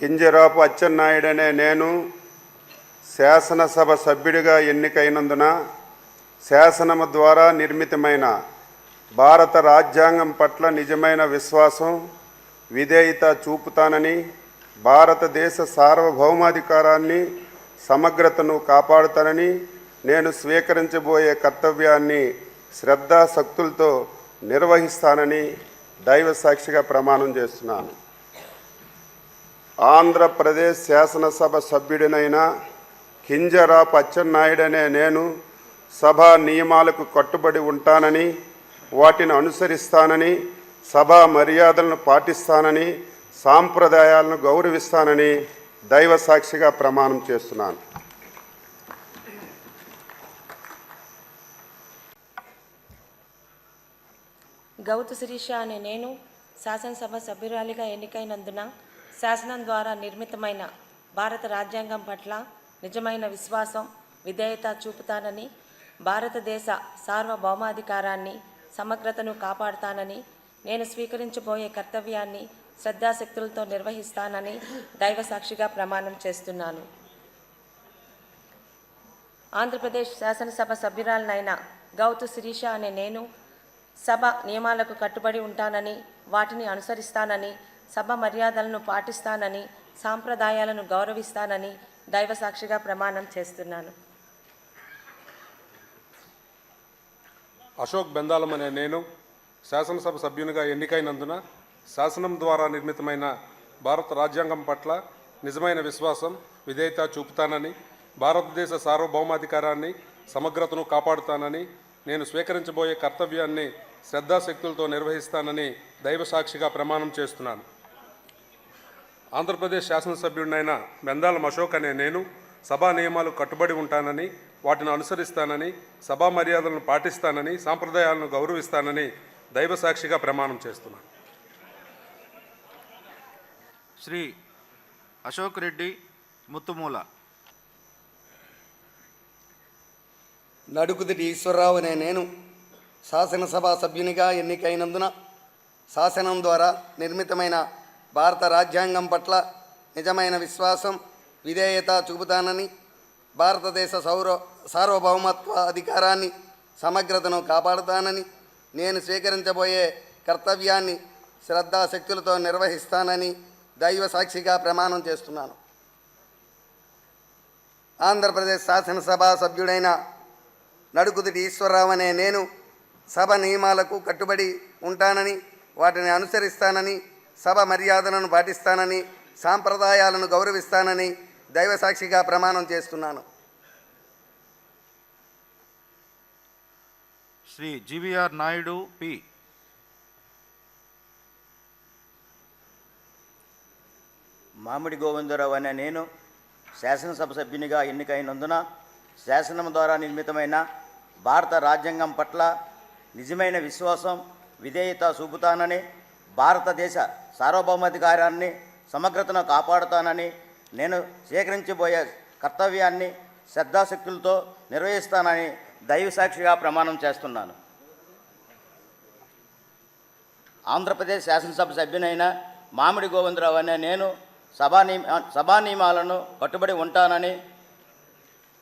కింజరాపు అచ్చెన్నాయుడనే నేను శాసనసభ సభ్యుడిగా ఎన్నికైనందున శాసనము ద్వారా నిర్మితమైన భారత రాజ్యాంగం పట్ల నిజమైన విశ్వాసం విధేయత చూపుతానని భారతదేశ సార్వభౌమాధికారాన్ని సమగ్రతను కాపాడుతానని నేను స్వీకరించబోయే కర్తవ్యాన్ని శ్రద్ధాశక్తులతో నిర్వహిస్తానని దైవ సాక్షిగా ప్రమాణం చేస్తున్నాను. ఆంధ్రప్రదేశ్ శాసనసభ సభ్యుడినైన కింజరాపు అచ్చెన్నాయుడనే నేను సభా నియమాలకు కట్టుబడి ఉంటానని వాటిని అనుసరిస్తానని సభా మర్యాదలను పాటిస్తానని సాంప్రదాయాలను గౌరవిస్తానని దైవ సాక్షిగా ప్రమాణం చేస్తున్నాను. గౌత శిరీష అనే నేను శాసనసభ సభ్యురాలిగా ఎన్నికైనందున శాసనం ద్వారా నిర్మితమైన భారత రాజ్యాంగం పట్ల నిజమైన విశ్వాసం విధేయత చూపుతానని భారతదేశ సార్వభౌమాధికారాన్ని సమగ్రతను కాపాడుతానని నేను స్వీకరించబోయే కర్తవ్యాన్ని శ్రద్ధాశక్తులతో నిర్వహిస్తానని దైవ సాక్షిగా ప్రమాణం చేస్తున్నాను. ఆంధ్రప్రదేశ్ శాసనసభ సభ్యురాలనైన గౌతు శిరీష అనే నేను సభ నియమాలకు కట్టుబడి ఉంటానని వాటిని అనుసరిస్తానని సభ మర్యాదలను పాటిస్తానని సాంప్రదాయాలను గౌరవిస్తానని దైవ సాక్షిగా ప్రమాణం చేస్తున్నాను. అశోక్ బెందాలం అనే నేను శాసనసభ సభ్యునిగా ఎన్నికైనందున శాసనం ద్వారా నిర్మితమైన భారత రాజ్యాంగం పట్ల నిజమైన విశ్వాసం విధేయత చూపుతానని భారతదేశ సార్వభౌమాధికారాన్ని సమగ్రతను కాపాడుతానని నేను స్వీకరించబోయే కర్తవ్యాన్ని శ్రద్ధాశక్తులతో నిర్వహిస్తానని దైవ సాక్షిగా ప్రమాణం చేస్తున్నాను. ఆంధ్రప్రదేశ్ శాసనసభ్యుడినైన బెందాలం అశోక్ అనే నేను సభా నియమాలకు కట్టుబడి ఉంటానని వాటిని అనుసరిస్తానని సభా మర్యాదలను పాటిస్తానని సాంప్రదాయాలను గౌరవిస్తానని దైవ సాక్షిగా ప్రమాణం చేస్తున్నాను. శ్రీ అశోక్ రెడ్డి ముత్తుమూల. నడుకుదిటి ఈశ్వరరావు అనే నేను శాసనసభ సభ్యునిగా ఎన్నికైనందున శాసనం ద్వారా నిర్మితమైన భారత రాజ్యాంగం పట్ల నిజమైన విశ్వాసం విధేయత చూపుతానని భారతదేశ సౌర సార్వభౌమత్వ అధికారాన్ని సమగ్రతను కాపాడుతానని నేను స్వీకరించబోయే కర్తవ్యాన్ని శ్రద్ధాశక్తులతో నిర్వహిస్తానని దైవ సాక్షిగా ప్రమాణం చేస్తున్నాను. ఆంధ్రప్రదేశ్ శాసనసభ సభ్యుడైన నడుకుదిటి ఈశ్వరరావు అనే నేను సభ నియమాలకు కట్టుబడి ఉంటానని వాటిని అనుసరిస్తానని సభ మర్యాదలను పాటిస్తానని సాంప్రదాయాలను గౌరవిస్తానని దైవ సాక్షిగా ప్రమాణం చేస్తున్నాను. Shri GVR Naidu P. మామిడి గోవిందరావు అనే నేను శాసనసభ సభ్యునిగా ఎన్నికైనందున శాసనం ద్వారా నిర్మితమైన భారత రాజ్యాంగం పట్ల నిజమైన విశ్వాసం విధేయత చూపుతానని భారతదేశ సార్వభౌమాధికారాన్ని సమగ్రతను కాపాడుతానని నేను స్వీకరించబోయే కర్తవ్యాన్ని శ్రద్ధాశక్తులతో నిర్వహిస్తానని దైవ సాక్షిగా ప్రమాణం చేస్తున్నాను. ఆంధ్రప్రదేశ్ శాసనసభ సభ్యునైన మామిడి గోవిందరావు అనే నేను సభా నియమ సభా నియమాలను కట్టుబడి ఉంటానని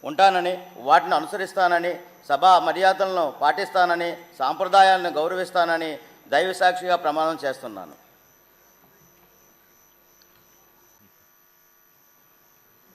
ఉంటానని వాటిని అనుసరిస్తానని సభా మర్యాదలను పాటిస్తానని సాంప్రదాయాలను గౌరవిస్తానని దైవ సాక్షిగా ప్రమాణం చేస్తున్నాను.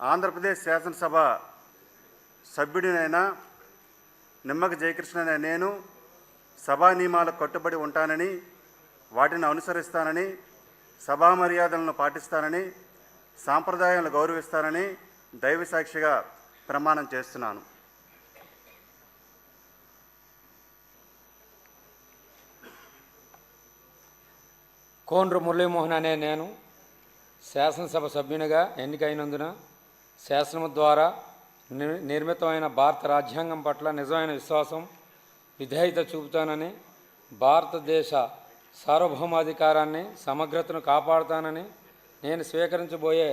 ఆంధ్రప్రదేశ్ శాసనసభ సభ్యుడినైన నిమ్మక జయకృష్ణ అనే నేను సభా నియమాలకు కట్టుబడి ఉంటానని వాటిని అనుసరిస్తానని సభా మర్యాదలను పాటిస్తానని సాంప్రదాయాలను గౌరవిస్తానని దైవ సాక్షిగా ప్రమాణం చేస్తున్నాను. కోండ్రు మురళీమోహన్ అనే నేను శాసనసభ సభ్యునిగా ఎన్నికైనందున శాసనం ద్వారా నిర్మితమైన భారత రాజ్యాంగం పట్ల నిజమైన విశ్వాసం విధేయత చూపుతానని భారతదేశ సార్వభౌమాధికారాన్ని సమగ్రతను కాపాడుతానని నేను స్వీకరించబోయే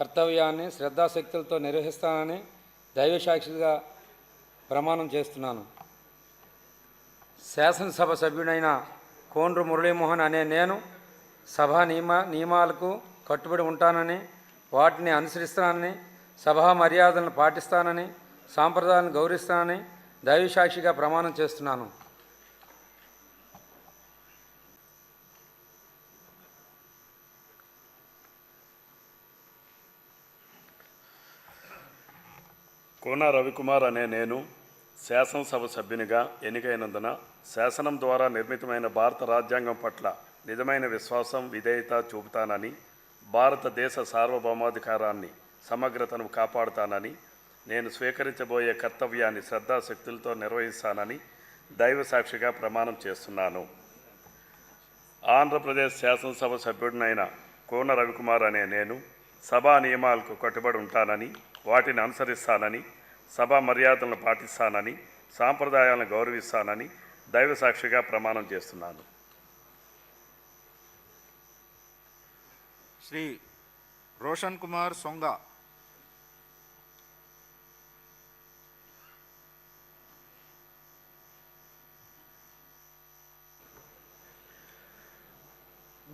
కర్తవ్యాన్ని శ్రద్ధాశక్తులతో నిర్వహిస్తానని దైవసాక్షిగా ప్రమాణం చేస్తున్నాను. శాసనసభ సభ్యుడైన కోండ్రు మురళీమోహన్ అనే నేను సభా నియమ నియమాలకు కట్టుబడి ఉంటానని వాటిని అనుసరిస్తానని సభా మర్యాదలను పాటిస్తానని సాంప్రదాయాలను గౌరవిస్తానని దైవసాక్షిగా ప్రమాణం చేస్తున్నాను. కోన రవికుమార్ అనే నేను శాసనసభ సభ్యునిగా ఎన్నికైనందున శాసనం ద్వారా నిర్మితమైన భారత రాజ్యాంగం పట్ల నిజమైన విశ్వాసం విధేయత చూపుతానని భారతదేశ సార్వభౌమాధికారాన్ని సమగ్రతను కాపాడుతానని నేను స్వీకరించబోయే కర్తవ్యాన్ని శ్రద్ధాశక్తులతో నిర్వహిస్తానని దైవ సాక్షిగా ప్రమాణం చేస్తున్నాను. ఆంధ్రప్రదేశ్ శాసనసభ సభ్యుడినైన కోన రవికుమార్ అనే నేను సభా నియమాలకు కట్టుబడి ఉంటానని వాటిని అనుసరిస్తానని సభా మర్యాదలను పాటిస్తానని సాంప్రదాయాలను గౌరవిస్తానని దైవ సాక్షిగా ప్రమాణం చేస్తున్నాను. శ్రీ రోషన్ కుమార్ సొంగ